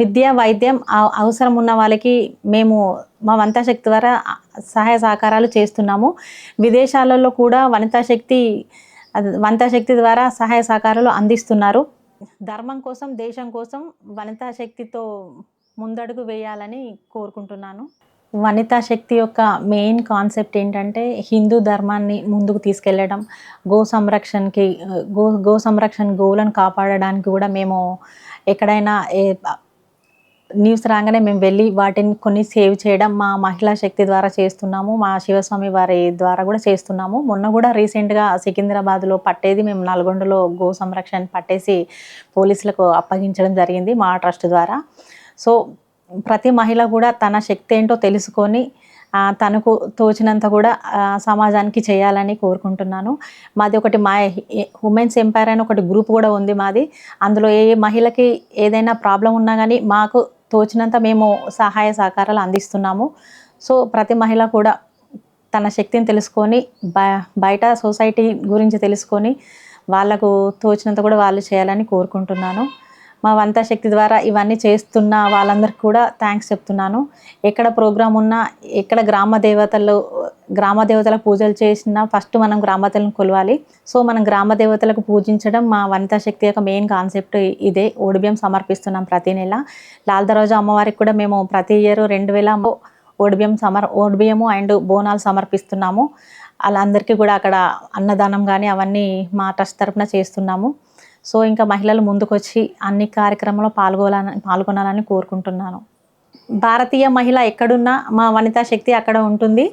విద్య వైద్యం అవసరం ఉన్న వాళ్ళకి మేము మా వనితా శక్తి ద్వారా సహాయ సహకారాలు చేస్తున్నాము. విదేశాలలో కూడా వనితా శక్తి అది వనితా శక్తి ద్వారా సహాయ సహకారాలు అందిస్తున్నారు. ధర్మం కోసం దేశం కోసం వనితా శక్తితో ముందడుగు వేయాలని కోరుకుంటున్నాను. వనితా శక్తి యొక్క మెయిన్ కాన్సెప్ట్ ఏంటంటే హిందూ ధర్మాన్ని ముందుకు తీసుకెళ్ళడం. గో సంరక్షణకి గో గో సంరక్షణ గోవులను కాపాడడానికి కూడా మేము ఎక్కడైనా ఏ న్యూస్ రాగానే మేము వెళ్ళి వాటిని కొన్ని సేవ్ చేయడం మా మహిళా శక్తి ద్వారా చేస్తున్నాము మా శివస్వామి వారి ద్వారా కూడా చేస్తున్నాము. మొన్న కూడా రీసెంట్గా సికింద్రాబాద్లో పట్టేది మేము నల్గొండలో గో సంరక్షణ పట్టేసి పోలీసులకు అప్పగించడం జరిగింది మా ట్రస్ట్ ద్వారా. సో ప్రతి మహిళ కూడా తన శక్తి ఏంటో తెలుసుకొని తనకు తోచినంత కూడా సమాజానికి చేయాలని కోరుకుంటున్నాను. మాది ఒకటి మా ఉమెన్స్ ఎంపైర్ అని ఒకటి గ్రూప్ కూడా ఉంది మాది. అందులో ఏ మహిళకి ఏదైనా ప్రాబ్లం ఉన్నా కానీ మాకు తోచినంత మేము సహాయ సహకారాలు అందిస్తున్నాము. సో ప్రతి మహిళ కూడా తన శక్తిని తెలుసుకొని బ- బయట సొసైటీ గురించి తెలుసుకొని వాళ్ళకు తోచినంత కూడా వాళ్ళు చేయాలని కోరుకుంటున్నాను. మా వంత శక్తి ద్వారా ఇవన్నీ చేస్తున్న వాళ్ళందరికీ కూడా థ్యాంక్స్ చెప్తున్నాను. ఎక్కడ ప్రోగ్రామ్ ఉన్నా ఎక్కడ గ్రామ దేవతలు గ్రామ దేవతల పూజలు చేసిన ఫస్ట్ మనం గ్రామదేవతలను కొలవాలి. సో మనం గ్రామ దేవతలకు పూజించడం మా వనితా శక్తి యొక్క మెయిన్ కాన్సెప్ట్ ఇదే. ఓడిబియ్యం సమర్పిస్తున్నాం ప్రతి నెల. లాల్ దరోజా అమ్మవారికి కూడా మేము ప్రతి ఇయర్ రెండు వేల ఓడిబియం సమర్ ఓడిబియ్యము అండ్ బోనాలు సమర్పిస్తున్నాము. అలా అందరికీ కూడా అక్కడ అన్నదానం కానీ అవన్నీ మా ట్రస్ట్ తరపున చేస్తున్నాము. సో ఇంకా మహిళలు ముందుకొచ్చి అన్ని కార్యక్రమంలో పాల్గొనాలని పాల్గొనాలని కోరుకుంటున్నాను. భారతీయ మహిళ ఎక్కడున్నా మా వనితా శక్తి అక్కడ ఉంటుంది.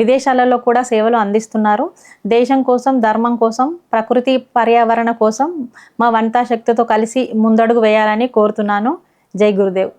విదేశాలలో కూడా సేవలు అందిస్తున్నారు. దేశం కోసం ధర్మం కోసం ప్రకృతి పర్యావరణ కోసం మా వనితా శక్తితో కలిసి ముందడుగు వేయాలని కోరుతున్నాను. జై గురుదేవ్.